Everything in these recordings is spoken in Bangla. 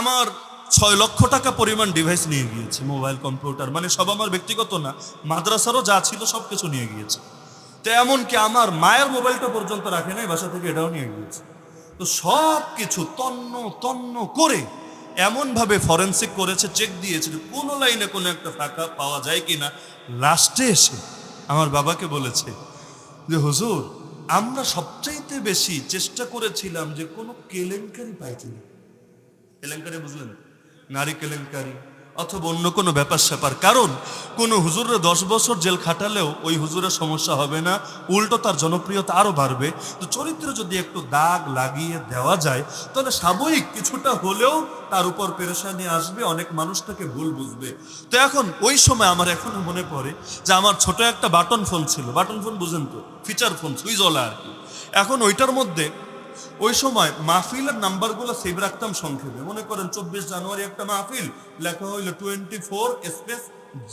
আমার ছয় লক্ষ টাকা পরিমাণ ডিভাইস নিয়ে গিয়েছে মোবাইল কম্পিউটার মানে সব আমার ব্যক্তিগত না, মাদ্রাসারও যা ছিল সব কিছু নিয়ে গিয়েছে। তো এমনকি আমার মায়ের মোবাইলটা পর্যন্ত রাখে নাই, বাসা থেকে এটাও নিয়ে গিয়েছে। তো সব কিছু তন্ন তন্ন করে এমনভাবে ফরেন্সিক করেছে চেক দিয়েছে, কোনো লাইনে কোনো একটা ফাঁকা পাওয়া যায় কিনা। লাস্টে এসে আমার বাবাকে বলেছে যে, হুজুর, আমরা সবচাইতে বেশি চেষ্টা করেছিলাম যে কোনো কেলেঙ্কারি পাই কিনা কেলেঙ্কারি বুঝলেন? নারী কেলেঙ্কারি অথবা অন্য কোনো ব্যাপার স্যাপার। কারণ কোনো হুজুরের দশ বছর জেল খাটালেও ওই হুজুরের সমস্যা হবে না, উল্টো তার জনপ্রিয়তা আরও বাড়বে। তো চরিত্রে যদি একটু দাগ লাগিয়ে দেওয়া যায়, তাহলে সাময়িক কিছুটা হলেও তার উপর পেরেশানি আসবে, অনেক মানুষ তাকে ভুল বুঝবে। তো এখন ওই সময় আমার এখনও মনে পড়ে যে আমার ছোট একটা বাটন ফোন ছিল। বাটন ফোন বুঝেন তো? ফিচার ফোন সুইজওয়ালা আর কি। এখন ওইটার মধ্যে ওই সময় মাহফিলের নাম্বারগুলো সেভ রাখতাম সংক্ষেপে। মনে করেন চব্বিশ জানুয়ারি একটা মাহফিল, লেখা হইল twenty four space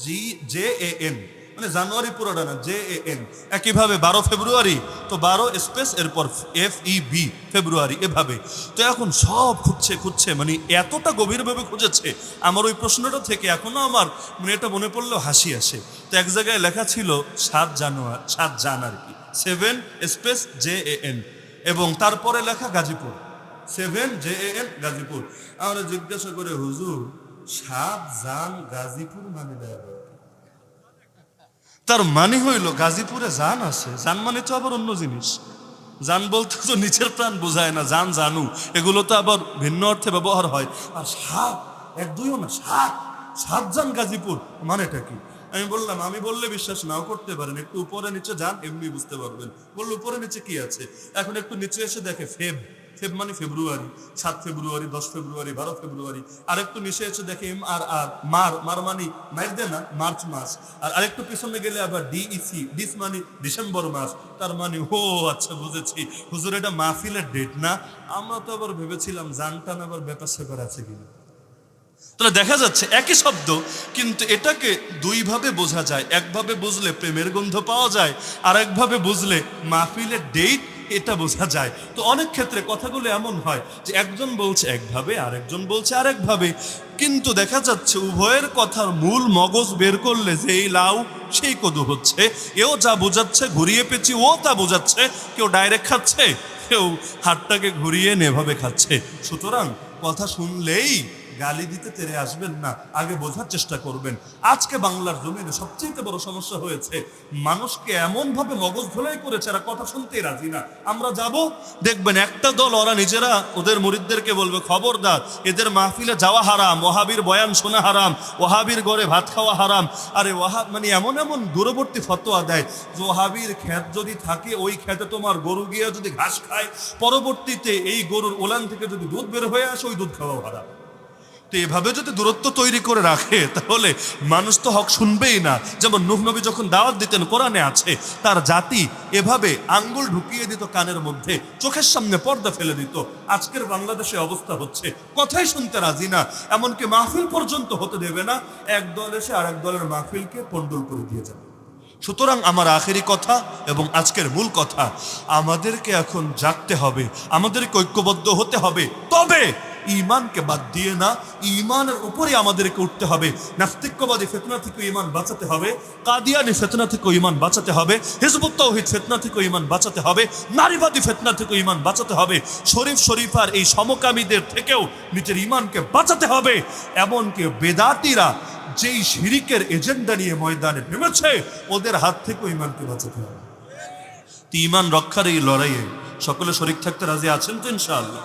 G J A N মানে জানুয়ারি পুরোটা না জে এ এন একইভাবে বারো ফেব্রুয়ারি, তো বারো স্পেস এরপর এফ ই বি ফেব্রুয়ারি, এভাবে। তো এখন সব খুঁজছে খুঁজছে মানে এতটা গভীরভাবে খুঁজেছে। আমার ওই প্রশ্নটা থেকে এখনও আমার মানে এটা মনে পড়লেও হাসি আসে। তো এক জায়গায় লেখা ছিল সাত জানুয়ারি সাত জান আর কি seven space J A N এবং তারপরে লেখা Gazipur. Seven J N Gazipur. আমরা জিজ্ঞাসা করে, হুজুর সাত জান গাজীপুর মানে? তার মানে হইল, গাজীপুরে জান আছে। জান মানে তো আবার অন্য জিনিস। জান বলতে তো নিচের প্রাণ বোঝায় না, জান জানু। এগুলো তো আবার ভিন্ন অর্থে ব্যবহার হয়। আর সাত, এক দুইও না সাত। সাত জান গাজীপুর মানেটা কি? আমি বললাম, আমি বললে বিশ্বাস নাও করতে পারেন, একটু উপরে নিচে যান, এমনি বুঝতে পারবেন। বলল, উপরে নিচে কি আছে? এখন একটু নিচে এসে দেখে ফেব ফেব মানে ফেব্রুয়ারি, সাত ফেব্রুয়ারি, দশ ফেব্রুয়ারি, বারো ফেব্রুয়ারি আর একটু নিচে এসে দেখে এম আর আর, মার মার মানে মাইর না, মার্চ মাস, আর আরেকটু পিছনে গেলে আবার ডিইসি ডিস মানে ডিসেম্বর মাস, তার মানে ও আচ্ছা বুঝেছি, হুজুর এটা মাহফিলের ডেট না? আমরা তো আবার ভেবেছিলাম জানটান আবার ব্যাপার স্যাপার আছে কিনা। তাহলে দেখা যাচ্ছে একই শব্দ, কিন্তু এটাকে দুইভাবে বোঝা যায়। একভাবে বুঝলে প্রেমের গন্ধ পাওয়া যায় আর একভাবে বুঝলে মাহফিলের ডেট এটা বোঝা যায়। তো অনেক ক্ষেত্রে কথাগুলো এমন হয় যে একজন বলছে একভাবে আর একজন বলছে আরেকভাবে। কিন্তু দেখা যাচ্ছে উভয়ের কথার মূল মগজ বের করলে যে এই লাউ, সেই কদু হচ্ছে। এও যা বোঝাচ্ছে ঘুরিয়ে পেঁচি ও তা বোঝাচ্ছে। কেউ ডাইরেক্ট খাচ্ছে, কেউ হাতটাকে ঘুরিয়ে নেভাবে খাচ্ছে। সুতরাং কথা শুনলেই গালি দিতে তেরে আসবেন না, আগে বোঝার চেষ্টা করবেন। আজকে বাংলার জমিনে সবচেয়ে বড় সমস্যা হয়েছে, মানুষকে এমন ভাবে মগজ ধোলাই করেছে, এরা কথা শুনতে রাজি না। আমরা যাব, দেখবেন একটা দল, ওরা নিজেরা, ওদের মুরিদদেরকে বলবে, খবরদার, এদের মাহফিলে যাওয়া হারাম ওহাবির বয়ান শোনা হারাম ওহাবির গড়ে ভাত খাওয়া হারাম। আরে ওহাব মানে এমন এমন দূরবর্তী ফতোয়া দেয় যে ওহাবির ক্ষেত যদি থাকে, ওই ক্ষেতে তোমার গরু গিয়ে যদি ঘাস খায়, পরবর্তীতে এই গরুর ওলান থেকে যদি দুধ বের হয়ে আসে, ওই দুধ খাওয়া হারাম। তো এভাবে যদি দূরত্ব তৈরি করে রাখে, তাহলে মানুষ তো হক শুনবেই না। যেমন নুহ নবী যখন দাওয়াত দিতেন, কোরআনে আছে, তার জাতি এভাবে আঙ্গুল ঢুকিয়ে দিত কানের মধ্যে, চোখের সামনে পর্দা ফেলে দিত। আজকের বাংলাদেশে অবস্থা হচ্ছে, কথাই শুনতে রাজি না। এমনকি মাহফিল পর্যন্ত হতে দেবে না, এক দল এসে আরেক দলের মাহফিলকে পন্ডল করে দিয়ে যাবে। সুতরাং আমার আখেরি কথা এবং আজকের মূল কথা, আমাদেরকে এখন জাগতে হবে, আমাদেরকে ঐক্যবদ্ধ হতে হবে। তবে ইমানকে বাদ দিয়ে না ইমানের উপরে আমাদেরকে উঠতে হবে। নাস্তিক্যবাদী ফেতনা থেকে ইমান বাঁচাতে হবে, কাদিয়ানি ফেতনা থেকে ইমান বাঁচাতে হবে, হিজবুত তৌহিদ ফেতনা থেকে ইমান বাঁচাতে হবে, নারীবাদী ফেতনা থেকে ইমান বাঁচাতে হবে, শরীফ শরীফার এই সমকামীদের থেকেও নিজের ইমানকে বাঁচাতে হবে। এমনকি বেদাতিরা যেই শিরিকের এজেন্ডা নিয়ে ময়দানে নেমেছে, ওদের হাত থেকেও ইমানকে বাঁচাতে হবে। ইমান রক্ষার এই লড়াইয়ে সকলে শরিক থাকতে রাজি আছেন তো ইনশাআল্লাহ?